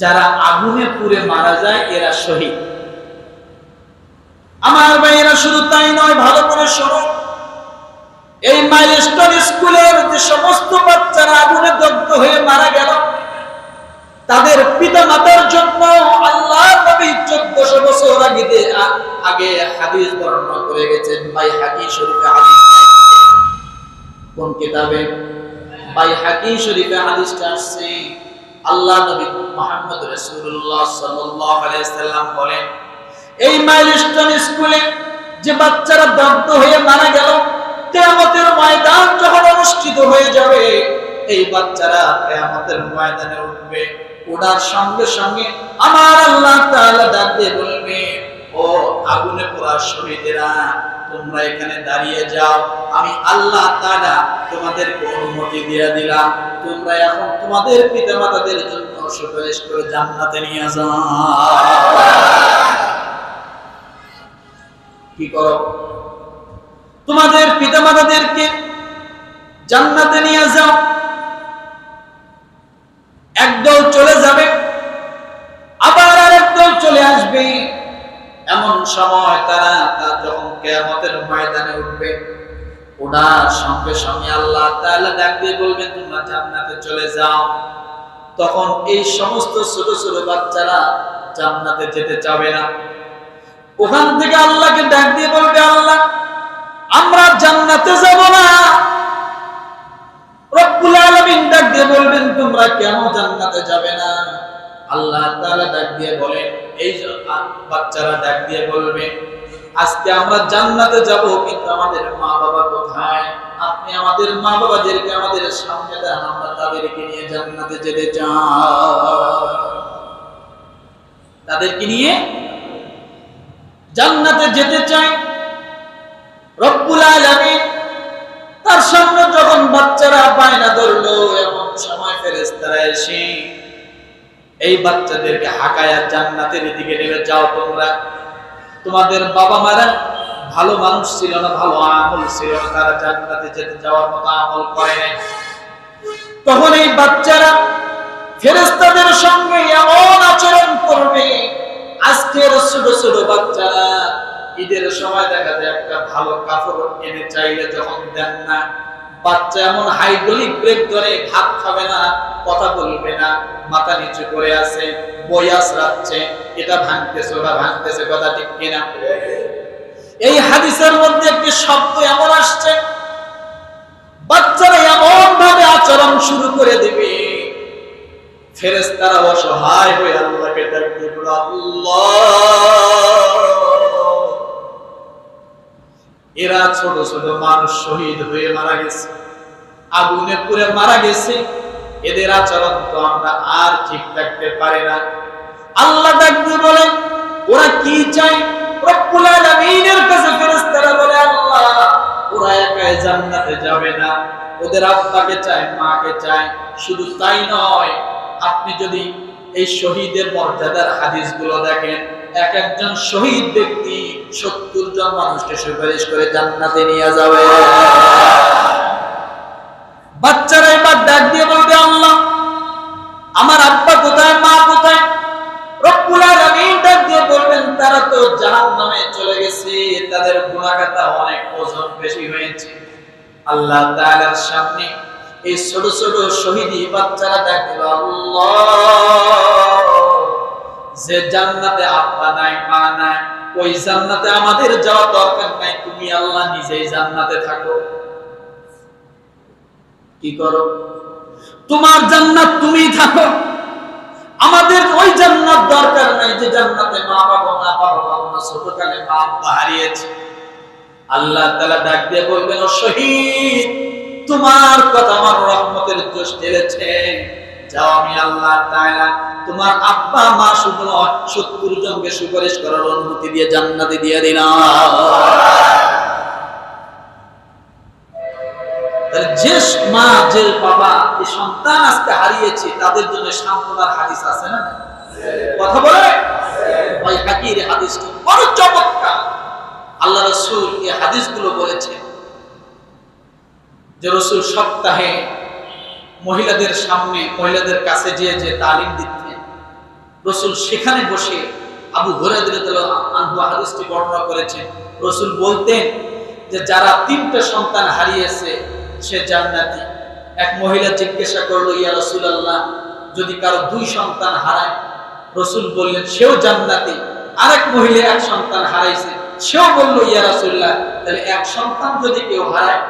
যারা আগুনে পুড়ে মারা যায়, এরা শহীদ। আমার ভাইয়েরা, শুধু তাই নয়, ভালো করে শোনো। এই মাইলস্টোন স্কুলের যে সমস্ত বাচ্চারা আগুনে দগ্ধ হয়ে মারা গেল, তাদের পিতা মাতার জন্য আল্লাহ নবী চোদ্দশো বছর আগে আগে হাদিস বর্ণনা করে গেছেন ভাই হাকি শরীফে হাদিস কোন কিতাবে? ভাই হাকি শরীফে হাদিসটা আসছে। আল্লাহ নবী মুহাম্মদ রাসূলুল্লাহ সাল্লাল্লাহু আলাইহি সাল্লাম বলেন, এই মাইলস্টোন স্কুলে যে বাচ্চারা দগ্ধ হয়ে মারা গেল, কিয়ামতের ময়দান যখন অনুষ্ঠিত হয়ে যাবে, এই বাচ্চারা কিয়ামতের ময়দানে উঠবে। ওনার সঙ্গে সঙ্গে আমার আল্লাহ তাআলা ডাক বলবে, ও আগুনে পোড়া শহীদেরা, তোমরা এখানে দাঁড়িয়ে যাও। আমি আল্লাহ তাআলা তোমাদেরকে অনুমতি দিয়ে দিলাম। তোমরা এখন তোমাদের পিতামাতাদের জন্য সুপারিশ করে জান্নাতে নিয়ে যাও। কি করো? তোমাদের পিতামাতাদেরকে জান্নাতে নিয়ে যাও। একদল চলে যাবে, আবার আরেকদল চলে আসবে। এমন সময় তারা তার যখন কেয়ামতের ময়দানে উঠবে ওনার সঙ্গে সঙ্গে আল্লাহ তাআলা ডাক দিয়ে বলবেন, তোমরা জান্নাতে চলে যাও। তখন এই সমস্ত ছোট ছোট বাচ্চারা জান্নাতে যেতে চাবে না। ওখান থেকে আল্লাহকে ডাক দিয়ে বলবে, আল্লাহ, আমরা জান্নাতে যাব না। রব্বুল আলামিন ডাক দিয়ে বলবেন, তোমরা কেন জান্নাতে যাবে না? আল্লাহ তাআলা ডাক দিয়ে বলেন, এই বাচ্চারা ডাক দিয়ে বলবে আজকে আমরা জান্নাতে যাব, কিন্তু আমাদের মা বাবা কোথায়? আপনি আমাদের মা বাবাদেরকে আমাদের সামনে দেন, আমরা তাদেরকে নিয়ে জান্নাতে যেতে চাই। তাদেরকে নিয়ে জান্নাতে যেতে চাই। রব্বুল আলামিন তার সামনে যখন বাচ্চারা বায়না ধরলো, এমন সময় ফেরেশতারা এসে এই বাচ্চাদেরকে হাকায়া জান্নাতের দিকে নেমে যাও তোমরা। তোমাদের বাবা মারা ভালো মানুষ ছিল না, ভালো আমল ছিল না। তারা জান্নাতে যেতে যাওয়ার মতো আমল করে নাই। তখন এই বাচ্চারা ফেরেশতাদের সঙ্গে এমন আচরণ করবে আজকের ছোট ছোট বাচ্চারা ঈদের সময় দেখা যায় একটা ভালো কাপড় এনে চাইলে যখন দেন না বাচ্চা এমন হাইড্রোলিক ব্রেক ধরে ভাত খাবে না কথা বলবে না মাথা নিচু করে আছে বই আসরাচ্ছে এটা ভাঙতেছে ওটা ভাঙতেছে কথা ঠিক কিনা? এই হাদিসের মধ্যে একটি শব্দ এমন আসছে বাচ্চারা এমন ভাবে আচরণ শুরু করে দিবে। ফেরেশতারা অসহায় হয়ে আল্লাহকে বলে, আল্লাহ। এরা ছোট ছোট মানুষ শহীদ হয়ে মারা গেছে। আগুনে পুড়ে মারা গেছে। এদের আচরণ তো আমরা আর ঠিক থাকতে পারি না। আল্লাহ ডাক দিয়ে বলেন ওরা কি চায়? রব্বুল আলামিনের বলে ওরা একাই যাবে না। ওদের আব্বাকে চায় চায়। শুধু তাই নয়, আপনি যদি এই শহীদের মর্যাদার হাদিসগুলো দেখেন এক একজন শহীদ ব্যক্তি সত্তর জন মানুষকে সুপারিশ করে জান্নাতে নিয়ে যাবে। বাচ্চারা এবার ডাক দিয়ে বলবে, আল্লাহ, আমার আব্বা কোথায়, মা কোথায়? তারা তো চলে গেছে, তাদের গুনাহগাতা অনেক ওজন বেশি হয়েছে। আল্লাহ সামনে ছোট ছোট বাচ্চারা আল্লাহ! যে জান্নাতে আব্বা নাই, মা নাই, ওই জান্নাতে আমাদের যাওয়া দরকার নাই, তুমি আল্লাহ নিজেই জান্নাতে থাকো। কি করো? তোমার জান্নাত তুমি থাকো। আমাদের ওই জান্নাত দরকার নাই যে জান্নাতে মা বাবা না বাবা বাবা না ছোটকালে মা আব্বা হারিয়েছে। আল্লাহ তাআলা ডাক দিয়ে বলবেন, ও শহীদ, তোমার কথা আমার রহমতের দোষ ঢেলেছে। যাও আমি আল্লাহ তাআলা তোমার আব্বা, মা শুধু সত্তর জনকে সুপারিশ করার অনুমতি দিয়ে জান্নাতে দিয়ে দিলাম। যে মা, যে বাবা এই সন্তান আজকে হারিয়েছে, তাদের জন্য হাদিস আছে না? কথা বলে? হাকির বড় চমৎকার। আল্লাহ রসুল এই হাদিসগুলো যে রসুল সপ্তাহে মহিলাদের সামনে, মহিলাদের কাছে যে যে তালিম রসুল সেখানে বসে আবু আনহু হাদিসটি বর্ণনা করেছেন। রসুল বলতেন যে, যারা তিনটা সন্তান হারিয়েছে, সে জান্নাতি। এক মহিলা জিজ্ঞাসা করল, ইয়া রসুল আল্লাহ যদি কারও দুই সন্তান হারায়? রসুল বললেন, সেও জান্নাতি। আরেক মহিলা এক সন্তান হারাইছে, সেও বলল, ইয়া রাসুল্লাহ তাহলে এক সন্তান যদি কেউ হারায়?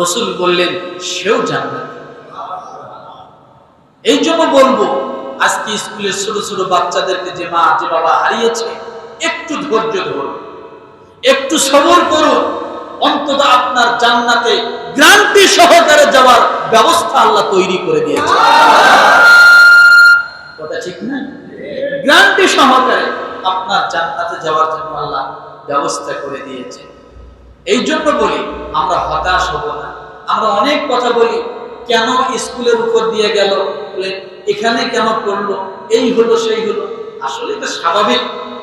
রসুল বললেন, সেও জান্নাতি। এই জন্য বলব আজকে স্কুলের ছোট ছোট বাচ্চাদেরকে যে মা, যে বাবা হারিয়েছে, একটু ধৈর্য ধরুন। একটু সবর করুন। অন্তত আপনার জান্নাতে গ্রান্তি সহকারে যাওয়ার ব্যবস্থা আল্লাহ তৈরি করে দিয়েছে। কথা ঠিক না? গ্রান্তি সহকারে আপনার জান্নাতে যাওয়ার জন্য আল্লাহ ব্যবস্থা করে দিয়েছে। এই জন্য বলি, আমরা হতাশ হব না। আমরা অনেক কথা বলি, কেন স্কুলের উপর দিয়ে গেল? এখানে কেন করল? এই হলো, সেই হলো। আসলে এটা স্বাভাবিক,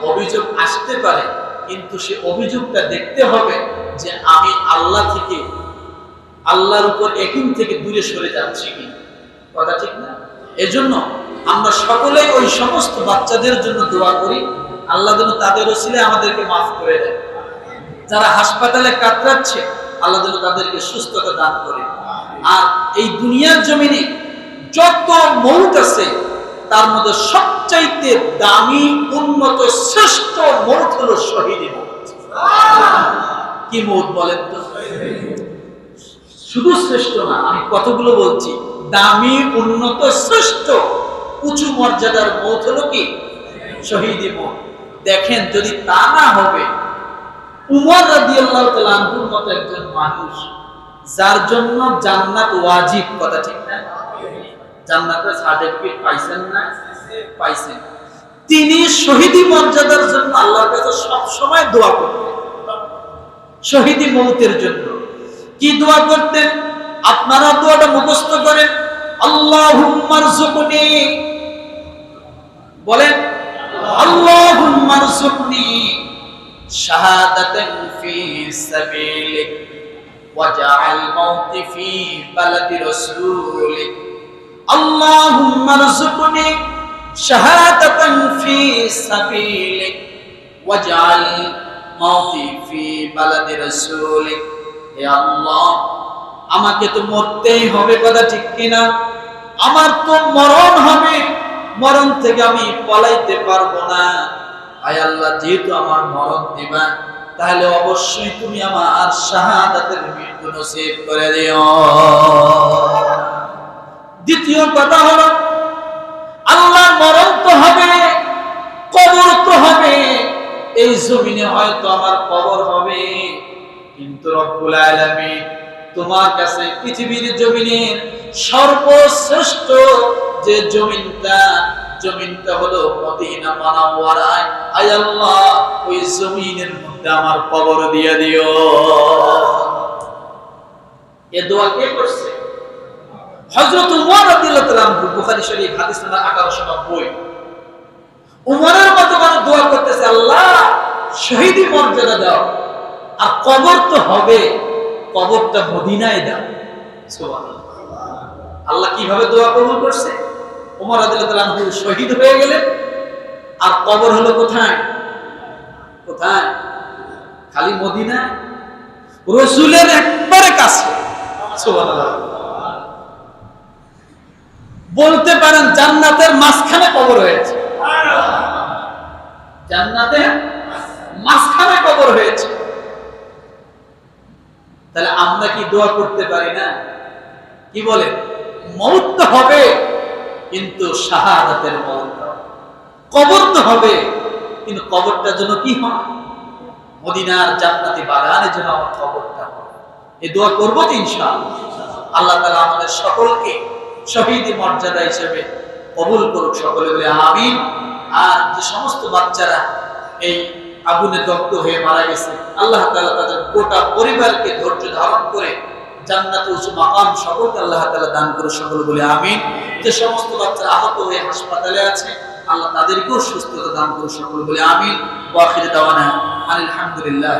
অভিযোগ আসতে পারে, কিন্তু সে অভিযোগটা দেখতে হবে যে আমি আল্লাহ থেকে, আল্লাহর উপর একিন থেকে দূরে সরে যাচ্ছি কি? কথা ঠিক না? এজন্য আমরা সকলে ওই সমস্ত বাচ্চাদের জন্য দোয়া করি, আল্লাহ যেন তাদের ওসিলে আমাদেরকে মাফ করে দেয় যারা হাসপাতালে কাতরাচ্ছে, আল্লাহ যেন তাদেরকে সুস্থতা দান করে। আর এই দুনিয়ার জমিনে যত মৌত আছে, তার মধ্যে সবচাইতে দামি, উন্নত, শ্রেষ্ঠ মৌত হলো শহীদ কি মৌত বলেন তো? শুধু শ্রেষ্ঠ না, আমি কতগুলো বলছি? দামি, উন্নত, শ্রেষ্ঠ, উঁচু মর্যাদার মৌত হলো কি? শহীদ মৌত। দেখেন, যদি তা না হবে, উমর রাদিয়াল্লাহু তাআলা আনহুর মতো একজন মানুষ, যার জন্য জান্নাত ওয়াজিব, কথা ঠিক না? জান্নাতের সার্টিফিকেট পাইছেন না? পাইছেন। তিনি শহীদি মর্যাদার জন্য আল্লাহর কাছে সব সময় দোয়া করতেন। শহীদি মৌতের জন্য। কি দোয়া করতেন? আপনারা দোয়াটা মুখস্থ করেন। আল্লাহুম্মারযুকনি বলেন আল্লাহুম্মারযুকনি শাহাদাতান ফি সাবিলিক ওয়াজআল মাউতি ফি বালাদি রাসূলিক। আল্লাহুম্মারযুকনি শাহাদাতান ফি সাবিলিক ওয়াজআল মাউতি ফি বালাদি রাসূলিক। হে আল্লাহ, আমাকে তো মরতেই হবে কথা ঠিক কিনা? আমার তো মরণ হবে, মরণ থেকে আমি পলাইতে পারব না। আয় আল্লাহ, যেহেতু আমার মরণ দিবা, তাহলে অবশ্যই তুমি আমার শাহাদাতের মৃত্যু নসিব করে দিও। দ্বিতীয় কথা হলো আল্লাহ মরণ তো হবে, কবর তো হবে, এই জমিনে হয়তো আমার কবর হবে। কিন্তু রব্বুল আলামিন তোমার কাছে পৃথিবীর জমিনের সর্বশ্রেষ্ঠ যে জমিনটা জমিনটা হলো মদিনা মানাওয়ারায়। আয় আল্লাহ, ওই জমিনের মধ্যে আমার কবর দিয়ে দিও। এ দোয়া কে করছে? হযরত উমর রাদিয়াল্লাহু তাআলা বুখারী শরীফ, হাদিস নাম্বার 1890 উমরের মতো মানুষ দোয়া করতেছে, আল্লাহ, শহীদি মর্যাদা দাও। আর কবর তো হবে, কবরটা মদিনায় দাও। আল্লাহ কীভাবে দোয়া কবুল করছে? উমর রাদিয়াল্লাহু শহীদ হয়ে গেলেন। আর কবর হলো কোথায়? কোথায়? খালি মদিনা রসুলের একবারে কাছে। সুবহানাল্লাহ। বলতে পারেন জান্নাতের মাঝখানে কবর হয়েছে। জান্নাতের মাঝখানে কবর হয়েছে। তাহলে আমরা কি দোয়া করতে পারি না? কি বলে? মৌত হবে, কিন্তু শাহাদাতের মৌত কবর তো হবে, কিন্তু কবরটার জন্য কি হয়? মদিনার জান্নাতি বাগানের জন্য আমার কবরটা এই দোয়া করব তো আল্লাহ তাআলা আমাদের সকলকে শহীদ মর্যাদা হিসেবে কবুল করুক সকলে বলে আমিন। আর যে সমস্ত বাচ্চারা এই আগুনে দগ্ধ হয়ে মারা গেছে, আল্লাহ তালা তাদের গোটা পরিবারকে ধৈর্য ধারণ করে জান্নাতে উঁচু মাকাম সকলকে আল্লাহ তাআলা দান করে সকল বলে আমিন। যে সমস্ত বাচ্চা আহত হয়ে হাসপাতালে আছে, আল্লাহ তাদেরকেও সুস্থতা দান করে সকল বলে আমিন। ওয়াখির দাওয়ানা আলহামদুলিল্লাহ